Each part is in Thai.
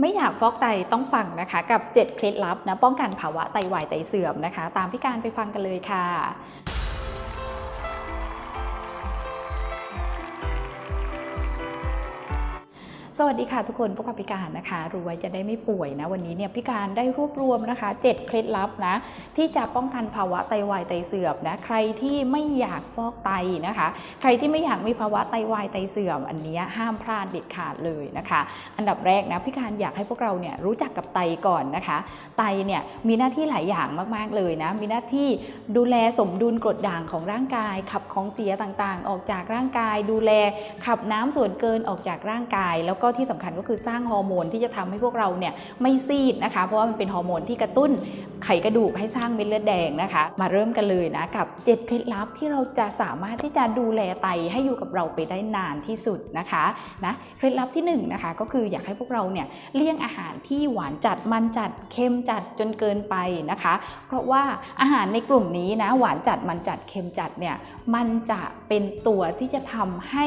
ไม่อยากฟอกไตต้องฟังนะคะ กับ 7 เคล็ดลับนะป้องกันภาวะไตวายไตเสื่อมนะคะ ตามพี่การไปฟังกันเลยค่ะ สวัสดีค่ะทุกคนพวกเราพิการนะคะ รู้ไว้จะได้ไม่ป่วยนะ วันนี้เนี่ยพิการได้รวบรวมนะคะ 7 เคล็ดลับนะ ที่จะป้องกันภาวะไตวายไตเสื่อมนะ ใครที่ไม่อยากฟอกไตนะคะ ใครที่ไม่อยากมีภาวะไตวายไตเสื่อม อันนี้ห้ามพลาดเด็ดขาดเลยนะคะ อันดับแรกนะพิการอยากให้พวกเราเนี่ยรู้จักกับไตก่อนนะคะ ไตเนี่ยมีหน้าที่หลายอย่างมากๆเลยนะ มีหน้าที่ดูแลสมดุลกรดด่างของร่างกาย ขับของเสียต่างๆ ออกจากร่างกาย ดูแลขับน้ำส่วนเกินออกจากร่างกาย แล้วก็ที่สำคัญก็คือสร้างฮอร์โมนที่จะทำให้พวกเราเนี่ยไม่ซีดนะคะ เพราะว่ามันเป็นฮอร์โมนที่กระตุ้น ไขกระดูกให้สร้างเม็ดเลือดแดงนะคะ มาเริ่มกันเลยนะกับ 7 เคล็ดลับที่เราจะสามารถที่จะดูแลไตให้อยู่กับเราไปได้นานที่สุดนะคะนะเคล็ดลับที่1นงนะคะก็คืออยากให้พวกเราเนี่ยเลี่ยงอาหารที่หวานจัดมันจัดเค็มจัดจนเกินไปนะคะ เพราะว่าอาหารในกลุ่มนี้นะหวานจัดมันจัดเค็มจัดเนี่ยมันจะเป็นตัวที่จะทำให้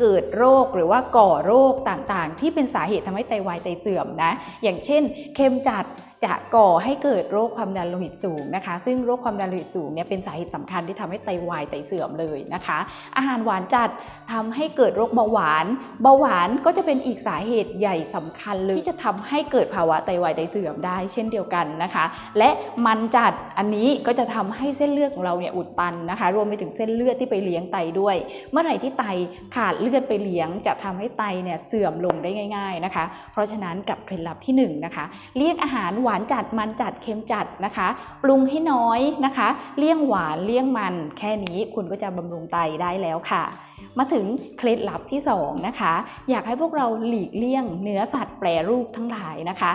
เกิดโรคหรือว่าก่อโรคต่างๆ ที่เป็นสาเหตุทำให้ไตวายไตเสื่อมนะอย่างเช่น เค็มจัด จะก่อให้เกิดโรคความดันโลหิตสูงนะคะ ซึ่งโรคความดันโลหิตสูงเนี่ยเป็นสาเหตุสำคัญที่ทำให้ไตวายไตเสื่อมเลยนะคะ อาหารหวานจัดทำให้เกิดโรคเบาหวาน เบาหวานก็จะเป็นอีกสาเหตุใหญ่สำคัญเลยที่จะทำให้เกิดภาวะไตวายไตเสื่อมได้ เช่นเดียวกันนะคะ และมันจัดอันนี้ก็จะทำให้เส้นเลือดของเราเนี่ยอุดตันนะคะ รวมไปถึงเส้นเลือดที่ไปเลี้ยงไตด้วย เมื่อไหร่ที่ไตขาดเลือดไปเลี้ยง จะทำให้ไตเนี่ยเสื่อมลงได้ง่าย ๆนะคะ เพราะฉะนั้นกับเคล็ดลับที่หนึ่งนะคะเลี่ยงอาหารหวานจัดมันจัดเค็มจัดนะคะ ปรุงให้น้อยนะคะ เลี่ยงหวานเลี่ยงมันแค่นี้คุณก็จะบำรุงไตได้แล้วค่ะ มาถึงเคล็ดลับที่สองนะคะ อยากให้พวกเราหลีกเลี่ยงเนื้อสัตว์แปรรูปทั้งหลายนะคะ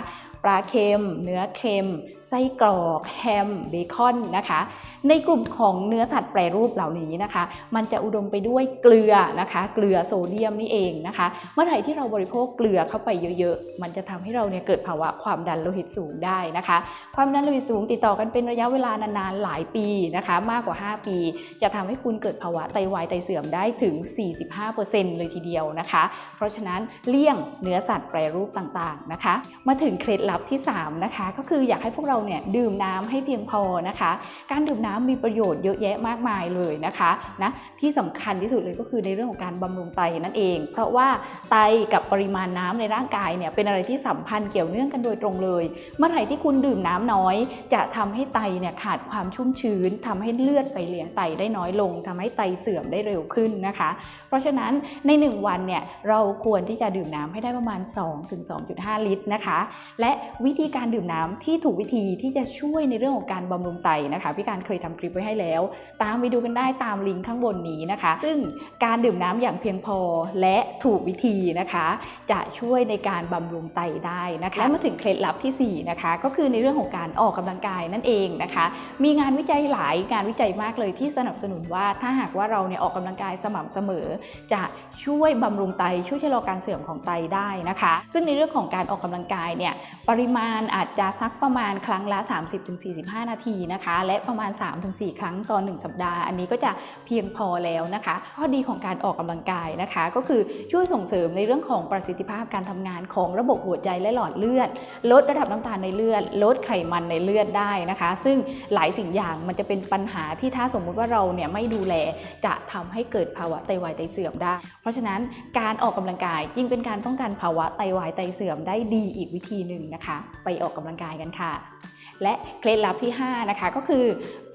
ลาเค็ม เนื้อเค็ม ไส้กรอก แฮม เบคอนนะคะ ในกลุ่มของเนื้อสัตว์แปรรูปเหล่านี้นะคะ มันจะอุดมไปด้วยเกลือนะคะ เกลือโซเดียมนี่เองนะคะ เมื่อไหร่ที่เราบริโภคเกลือเข้าไปเยอะๆ มันจะทำให้เราเนี่ยเกิดภาวะความดันโลหิตสูงได้นะคะ ความดันโลหิตสูงติดต่อกันเป็นระยะเวลานานๆหลายปีนะคะ มากกว่า 5 ปี จะทำให้คุณเกิดภาวะไตวายไตเสื่อมได้ถึง 45%เลยทีเดียวนะคะ เพราะฉะนั้นเลี่ยงเนื้อสัตว์แปรรูปต่างๆนะคะ มาถึงเคล็ดลับที่ 3 นะคะ ก็คืออยากให้พวกเราเนี่ยดื่มน้ำให้เพียงพอนะคะ การดื่มน้ำมีประโยชน์เยอะแยะมากมายเลยนะคะนะที่สำคัญที่สุดเลยก็คือในเรื่องของการบำรุงไตนั่นเอง เพราะว่าไตกับปริมาณน้ำในร่างกายเนี่ยเป็นอะไรที่สัมพันธ์เกี่ยวเนื่องกันโดยตรงเลย เมื่อไหร่ที่คุณดื่มน้ำน้อย จะทำให้ไตเนี่ยขาดความชุ่มชื้นทำให้เลือดไปเลี้ยงไตได้น้อยลงทำให้ไตเสื่อมได้เร็วขึ้นนะคะ เพราะฉะนั้นใน 1 วันเนี่ยเราควรที่จะดื่มน้ำให้ได้ประมาณ 2-2.5 ลิตรนะคะ และวิธีการดื่มน้ำที่ถูกวิธีที่จะช่วยในเรื่องของการบำรุงไตนะคะ พี่การเคยทำคลิปไว้ให้แล้ว ตามไปดูกันได้ตามลิงก์ข้างบนนี้นะคะ ซึ่งการดื่มน้ำอย่างเพียงพอและถูกวิธีนะคะ จะช่วยในการบำรุงไตได้นะคะและมาถึงเคล็ดลับทีสี่4 นะคะ ก็คือในเรื่องของการออกกำลังกายนั่นเองนะคะ มีงานวิจัยหลายงานวิจัยมากเลยที่สนับสนุนว่าถ้าหากว่าเราเนี่ยออกกำลังกายสม่ำเสมอ จะช่วยบำรุงไตช่วยชะลอการเสื่อมของไตได้นะคะ ซึ่งในเรื่องของการออกกำลังกายเนี่ยปริมาณอาจจะสักประมาณครั้งละ 30-45 นาทีนะคะ และประมาณ 3-4 ครั้งต่อ 1 สัปดาห์ อันนี้ก็จะเพียงพอแล้วนะคะ ข้อดีของการออกกำลังกายนะคะ ก็คือช่วยส่งเสริมในเรื่องของประสิทธิภาพการทำงานของระบบหัวใจและหลอดเลือด ลดระดับน้ำตาลในเลือด ลดไขมันในเลือดได้นะคะ ซึ่งหลายสิ่งอย่างมันจะเป็นปัญหาที่ถ้าสมมุติว่าเราเนี่ยไม่ดูแลจะทำให้เกิดภาวะไตวายไตเสื่อมได้ เพราะฉะนั้นการออกกำลังกายจึงเป็นการป้องกันภาวะไตวายไตเสื่อมได้ดีอีกวิธีหนึ่งนะคะ ไปออกกำลังกายกันค่ะ และเคล็ดลับที่ 5 นะคะ ก็คือ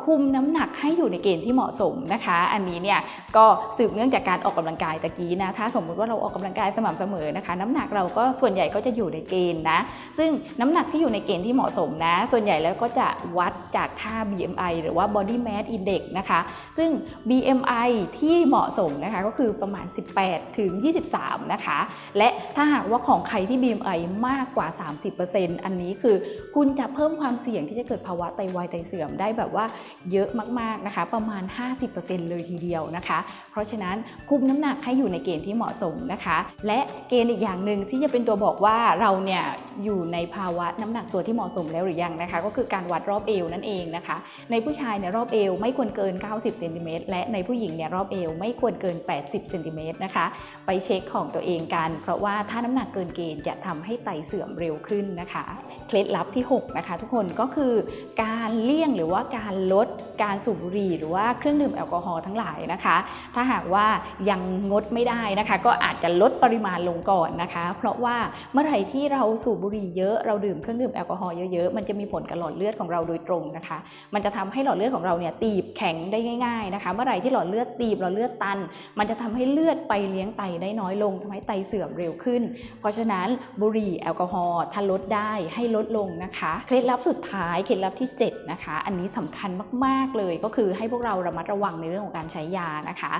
คุมน้ำหนักให้อยู่ในเกณฑ์ที่เหมาะสมนะคะ อันนี้เนี่ยก็สืบเนื่องจากการออกกำลังกายตะกี้นะถ้าสมมุติว่าเราออกกำลังกายสม่ำเสมอนะคะ น้ำหนักเราก็ส่วนใหญ่ก็จะอยู่ในเกณฑ์นะ ซึ่งน้ำหนักที่อยู่ในเกณฑ์ที่เหมาะสมนะ ส่วนใหญ่แล้วก็จะวัดจากค่า BMI หรือว่า Body Mass Index นะคะ ซึ่ง BMI ที่เหมาะสมนะคะก็คือประมาณ 18 ถึง 23 นะคะ และถ้าหากว่าของใครที่ BMI มากกว่า 30%อันนี้คือคุณจะเพิ่มความเสี่ยงี่ยงที่จะเกิดภาวะไตวายไตเสื่อมได้แบบว่าเยอะมากๆนะคะ ประมาณ 50%เลยทีเดียวนะคะ เพราะฉะนั้นคุมน้ำหนักให้อยู่ในเกณฑ์ที่เหมาะสมนะคะ และเกณฑ์อีกอย่างหนึ่งที่จะเป็นตัวบอกว่าเราเนี่ยอยู่ในภาวะน้ำหนักตัวที่เหมาะสมแล้วหรือยังนะคะ ก็คือการวัดรอบเอวนั่นเองนะคะ ในผู้ชายเนี่ยรอบเอวไม่ควรเกิน 90เซนติเมตรและในผู้หญิงเนี่ยรอบเอวไม่ควรเกิน 80เซนติเมตรนะคะ ไปเช็คของตัวเองกัน เพราะว่าถ้าน้ำหนักเกินเกณฑ์จะทำให้ไตเสื่อมเร็วขึ้นนะคะ เคล็ดลับที่ 6 นะคะ ทุกคนก็คือ กา รเลี่ยงหรือว่าการลดการสูบบุหรี่หรือว่าเครื่องดื่มแอลกอฮอล์ทั้งหลายนะคะ ถ้าหากว่ายังงดไม่ได้นะคะ ก็อาจจะลดปริมาณลงก่อนนะคะ เพราะว่าเมื่อไหร่ที่เราสูบบุหรี่เยอะเราดื่มเครื่องดื่มแอลกอฮอล์เยอะๆมันจะมีผลกับหลอดเลือดของเราโดยตรงนะคะ มันจะทำให้หลอดเลือดของเราเนี่ยตีบแข็งได้ง่ายๆนะคะ เมื่อไหร่ที่หลอดเลือดตีบหลอดเลือดตัน มันจะทำให้เลือดไปเลี้ยงไตได้น้อยลงทำให้ไตเสื่อมเร็วขึ้น เพราะฉะนั้นบุหรี่แอลกอฮอล์ถ้าลดได้ให้ลดลงนะคะ เคล็ดลับสุดท้ายเคล็ดลับที่ 7นะคะ อันนี้สำคัญมาก ๆ เลยก็คือให้พวกเราระมัดระวังในเรื่องของการใช้ยานะคะ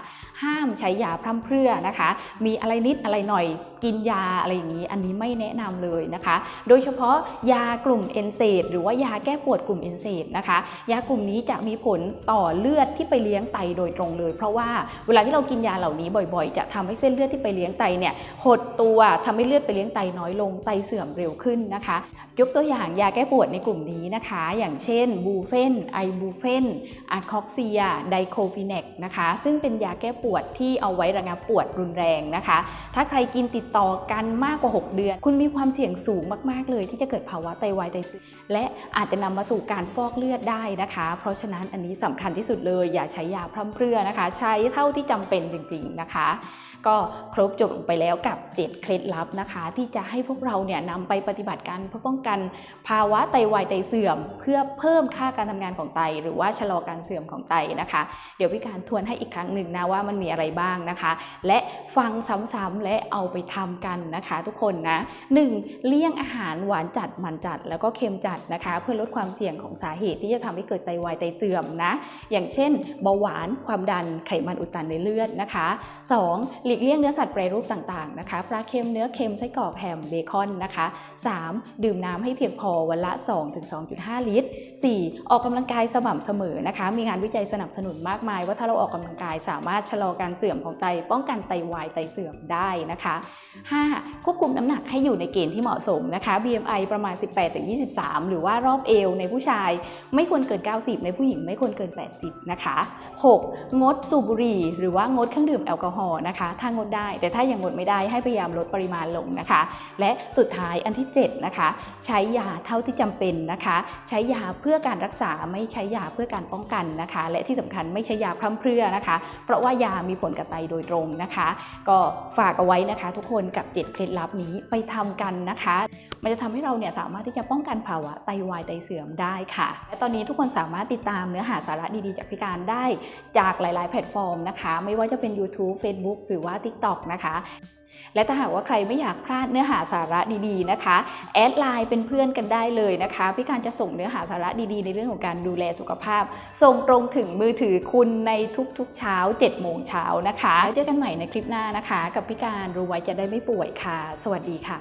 ห้ามใช้ยาพร่ำเพรื่อนะคะ มีอะไรนิดอะไรหน่อยกินยาอะไรอย่างนี้ อันนี้ไม่แนะนำเลยนะคะ โดยเฉพาะยากลุ่มเอนเซดหรือว่ายาแก้ปวดกลุ่มเอนเซดนะคะ ยากลุ่มนี้จะมีผลต่อเลือดที่ไปเลี้ยงไตโดยตรงเลย เพราะว่าเวลาที่เรากินยาเหล่านี้บ่อยๆ จะทำให้เส้นเลือดที่ไปเลี้ยงไตเนี่ยหดตัวทำให้เลือดไปเลี้ยงไตน้อยลงไตเสื่อมเร็วขึ้นนะคะยกตัวอย่างยาแก้ปวดในกลุ่มนี้นะคะ อย่างเช่นบูเฟนไอบูเฟนอะคอกเซียไดโคฟินกนะคะ ซึ่งเป็นยาแก้ปวดที่เอาไว้ระงับปวดรุนแรงนะคะ ถ้าใครกินติดต่อกันมากกว่า 6 เดือน คุณมีความเสี่ยงสูงมากๆเลย ที่จะเกิดภาวะไตวายไตเสื่อมและอาจจะนำมาสู่การฟอกเลือดได้นะคะ เพราะฉะนั้นอันนี้สำคัญที่สุดเลยอย่าใช้ยาพร่ำเพรื่อนะคะ ใช้เท่าที่จำเป็นจริง ๆนะคะ ก็ครบจบไปแล้วกับ 7 เคล็ดลับนะคะ ที่จะให้พวกเราเนี่ยนำไปปฏิบัติการเพื่อป้องกันภาวะไตวายไตเสื่อม เพื่อเพิ่มค่าการทำงานของไต หรือว่าชะลอการเสื่อมของไตนะคะ เดี๋ยวพี่การทวนให้อีกครั้งหนึ่งนะว่ามันมีอะไรบ้างนะคะ และฟังซ้ำๆและเอาไปทำกันนะคะ ทุกคนนะ 1. เลี่ยงอาหารหวานจัดมันจัด แล้วก็เค็มจัดนะคะ เพื่อลดความเสี่ยงของสาเหตุที่จะทำให้เกิดไตวายไตเสื่อมนะอย่างเช่นเบาหวานความดันไขมันอุดตันในเลือดนะคะ 2. หลีกเลี่ยงเนื้อสัตว์แปรรูปต่างๆนะคะปลาเค็มเนื้อเค็มไส้กรอกแฮมเบคอนนะคะ 3. ดื่มน้ำให้เพียงพอวันละ 2-2.5 ลิตร 4. ออกกำลังกายสม่ำเสมอนะคะ มีงานวิจัยสนับสนุนมากมาย ว่าถ้าเราออกกำลังกายสามารถชะลอการเสื่อมของไต ป้องกันไตวายไตเสื่อมได้นะคะ 5. ควบคุมน้ำหนักให้อยู่ในเกณฑ์ที่เหมาะสมนะคะ BMI ประมาณ 18-23 หรือว่ารอบเอวในผู้ชาย ไม่ควรเกิน 90 ในผู้หญิงไม่ควรเกิน 80 นะคะ 6. งดสูบบุหรี่หรือว่างดเครื่องดื่มแอลกอฮอล์นะคะ ถ้างดได้ แต่ถ้ายังงดไม่ได้ให้พยายามลดปริมาณลงนะคะ และสุดท้ายอันที่ 7 นะคะใช้ยาเท่าที่จำเป็นนะคะ ใช้ยาเพื่อการรักษาไม่ใช้ยาเพื่อการป้องกันนะคะ และที่สำคัญไม่ใช้ยาพร่ำเพรื่อนะคะ เพราะว่ายามีผลกับไตโดยตรงนะคะ ก็ฝากเอาไว้นะคะ ทุกคนกับ 7 เคล็ดลับนี้ไปทำกันนะคะ มันจะทำให้เราเนี่ยสามารถที่จะป้องกันภาวะไตวายไตเสื่อมได้ค่ะ และตอนนี้ทุกคนสามารถติดตามเนื้อหาสาระดีๆ จากพิการได้จากหลาย ๆ แพลตฟอร์มนะคะ ไม่ว่าจะเป็น YouTube Facebook หรือว่า TikTok นะคะ และถ้าหากว่าใครไม่อยากพลาดเนื้อหาสาระดีๆนะคะ แอดไลน์เป็นเพื่อนกันได้เลยนะคะ พี่การจะส่งเนื้อหาสาระดีๆ ในเรื่องของการดูแลสุขภาพ ส่งตรงถึงมือถือคุณในทุกๆเช้า7โมงเช้านะคะแล้วเจอกันใหม่ในคลิปหน้านะคะ กับพี่การรู้ไว้จะได้ไม่ป่วยค่ะ สวัสดีค่ะ